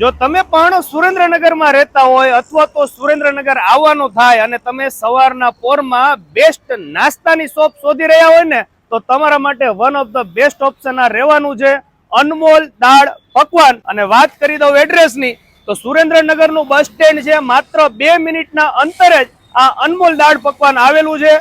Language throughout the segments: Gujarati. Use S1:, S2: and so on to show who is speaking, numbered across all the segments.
S1: જો તમે પણ સુરેન્દ્રનગરમાં રહેતા હોય અથવા તો સુરેન્દ્રનગર આવવાનું થાય અને તમે સવારના પોરમાં બેસ્ટ નાસ્તાની શોપ શોધી રહ્યા હોય ને, તો તમારા માટે one of the best option આ રહેવાનું છે. અનમોલ દાળ પકવાન. અને વાત કરી દઉં એડ્રેસની તો સુરેન્દ્રનગરનું બસ સ્ટેન્ડ છે માત્ર બે મિનિટના અંતરે જ આ અનમોલ દાળ પકવાન આવેલું છે.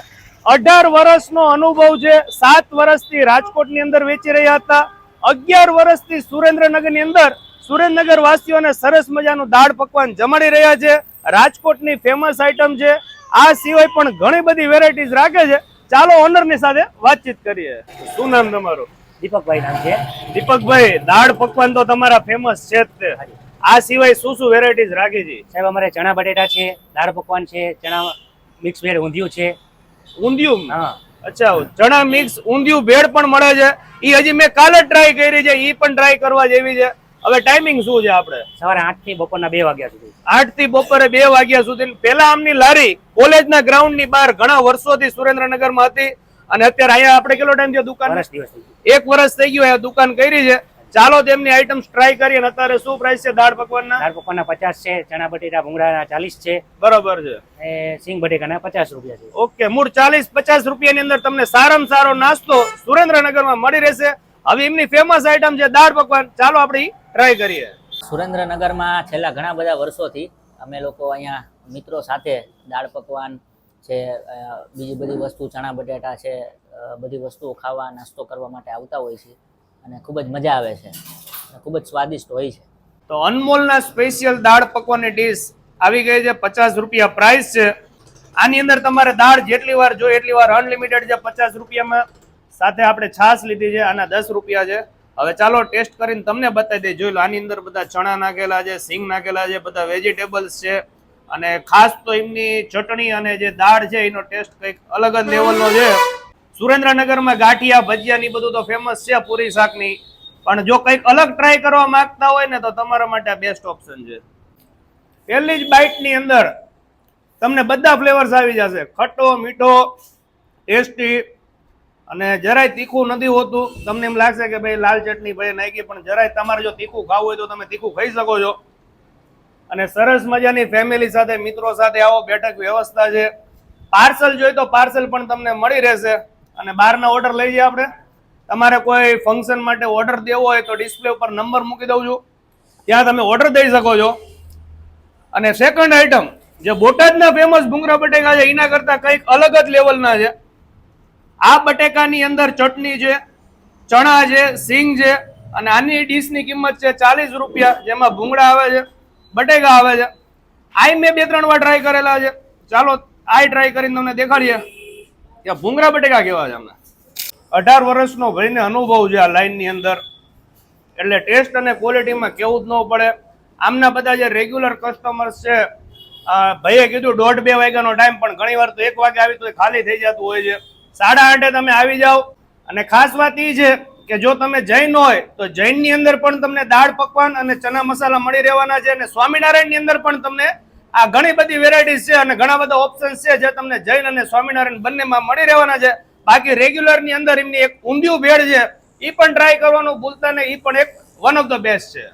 S1: અઢાર વર્ષનો અનુભવ છે. સાત વર્ષથી રાજકોટની અંદર વેચી રહ્યા હતા. અગિયાર વર્ષથી સુરેન્દ્રનગરની અંદર સુરેન્દ્રનગર વાસીઓને સરસ મજાનું દાળ પકવાન જમાડી રહ્યા છે. રાજકોટની ફેમસ આઈટમ છે. આ સિવાય પણ ઘણી બધી વેરાયટીઝ રાખે છે. ચાલો ઓનરની સાથે વાતચીત કરીએ. શું નામ તમારું?
S2: દીપકભાઈ નામ છે.
S1: દીપકભાઈ દાળ પકવાન તો તમારા ફેમસ છે જ તે. આ સિવાય શું શું વેરાયટીઝ રાખી છે?
S2: સાહેબ અમારે ચણા બટેટા છે દાળ પકવાન છે ચણા મિક્સ ભેળ ઊંધિયું છે.
S1: ઊંધિયું?
S2: હા.
S1: અચ્છા ચણા મિક્સ ઊંધિયું ભેળ પણ મળે છે. ઈ હજી મેં કાલે ટ્રાય કરી છે. ઈ પણ ટ્રાય કરવા જેવી છે. હવે ટાઈમિંગ શું છે આપણે?
S2: સવારે આઠથી બપોરના બે વાગ્યા સુધી.
S1: આઠથી બપોરે બે વાગ્યા સુધી. પેલા આમની લારી કોલેજના ગ્રાઉન્ડની બહાર ઘણા વર્ષોથી સુરેન્દ્રનગરમાં હતી. અને અત્યારે અહીંયા આપણે કેટલો ટાઈમ થયો દુકાન. એક વર્ષ થઈ ગયું દુકાન કરી છે. ચાલો તેમની આઈટમ ટ્રાય કરીએ અને અત્યારે શું પ્રાઇસ છે દાળ પકવાનના?
S2: દાળ પકવાનના પચાસ છે ચણા બટેટા ભૂંગળાના ચાલીસ છે.
S1: બરોબર છે.
S2: સિંગ સિંગ બટેકાના પચાસ રૂપિયા છે.
S1: ઓકે મૂળ ચાલીસ પચાસ રૂપિયાની અંદર તમને સારામાં સારો નાસ્તો સુરેન્દ્રનગરમાં મળી રહેશે. હવે એમની ફેમસ આઈટમ છે દાળ પકવાન. ચાલો આપણે ટ્રાય કરીએ.
S3: સુરેન્દ્રનગરમાં છેલ્લા ઘણા બધા વર્ષોથી અમે લોકો અહીંયા મિત્રો સાથે દાળ પકવાન છે બીજી બધી વસ્તુ ચણા બટેટા છે બધી વસ્તુઓ ખાવા નાસ્તો કરવા માટે આવતા હોય છે અને ખૂબ જ મજા આવે છે અને ખૂબ જ સ્વાદિષ્ટ હોય છે.
S1: તો અનમોલના સ્પેશિયલ દાળ પકવાનની ડીશ આવી ગઈ છે પચાસ રૂપિયા પ્રાઇસ છે. આની અંદર તમારે દાળ જેટલી વાર જોઈએ એટલી વાર અનલિમિટેડ છે પચાસ રૂપિયામાં. સાથે આપણે છાશ લીધી છે આના દસ રૂપિયા છે. હવે ચાલો ટેસ્ટ કરીને તમને બતાવી દે જોઈ લો, આની અંદર બધા ચણા નાખેલા છે, સિંગ નાખેલા છે, બધા વેજીટેબલ્સ છે. અને ખાસ તો એમની ચટણી અને જે દાળ છે, એનો ટેસ્ટ કંઈક અલગ જ લેવલનો છે. સુરેન્દ્રનગરમાં ગાંઠિયા, ભજીયા ની બધું તો ફેમસ છે પૂરી શાકની. પણ જો કંઈક અલગ ટ્રાય કરવા માંગતા હોય ને તો તમારા માટે આ બેસ્ટ ઓપ્શન છે. પહેલી જ બાઇટની અંદર તમને બધા ફ્લેવર્સ આવી જશે. ખટ્ટો, મીઠો, ટેસ્ટી. અને જરાય તીખું નથી હોતું. તમને એમ લાગશે કે ભાઈ લાલ ચટણી ભાઈ નાખી, પણ જરાય તમારે જો તીખું ખાવું હોય તો તમે તીખું ખાઈ શકો છો. અને સરસ મજાની ફેમિલી સાથે, મિત્રો સાથે આવો, બેઠક વ્યવસ્થા છે. પાર્સલ જોઈએ તો પાર્સલ પણ તમને મળી રહેશે. અને બહારના ઓર્ડર લઈ જઈએ આપણે. તમારે કોઈ ફંક્શન માટે ઓર્ડર દેવો હોય તો ડિસ્પ્લે ઉપર નંબર મૂકી દઉં છું. ત્યાં તમે ઓર્ડર દઈ શકો છો. અને સેકન્ડ આઈટમ જે બોટાદના ફેમસ ભૂંગરા બટેકા છે, એના કરતાં કંઈક અલગ જ લેવલના છે. આ બટેકાની અંદર ચટણી છે, ચણા છે, સિંગ છે અને આની ડીશની કિંમત છે ચાલીસ રૂપિયા, જેમાં ભૂંગળા આવે છે, બટેકા આવે છે. આઈ મેં બે ત્રણ વાર ટ્રાય કરેલા છે. ચાલો આઈ ટ્રાય કરીને તમને દેખાડીએ. કે ભૂંગળા બટેકા કેવા છે અમને અઢાર વર્ષનો ભાઈને અનુભવ છે આ લાઈનની અંદર. એટલે ટેસ્ટ અને ક્વોલિટીમાં કેવું જ ન પડે. આમના બધા જે રેગ્યુલર કસ્ટમર્સ છે ભાઈએ કીધું દોઢ બે વાગ્યાનો ટાઈમ પણ ઘણી વાર તો એક વાગે આવી તો ખાલી થઈ જતું હોય છે. સાડા આઠે તમે આવી જાઓ. અને ખાસ વાત એ છે કે જો તમે જૈન હોય, તો જૈનની અંદર પણ તમને દાળ પકવાન અને ચના મસાલા મળી રહેવાના છે અને સ્વામિનારાયણની અંદર પણ તમને આ ઘણી બધી વેરાયટીઝ છે અને ઘણા બધા ઓપ્શન્સ છે જે તમને જૈન અને સ્વામિનારાયણ બંનેમાં મળી રહેવાના છે. બાકી રેગ્યુલરની અંદર એમની એક ઊંધિયું ભેળ છે એ પણ ટ્રાય કરવાનું ભૂલતા નહીં એ પણ એક વન ઓફ ધ બેસ્ટ છે.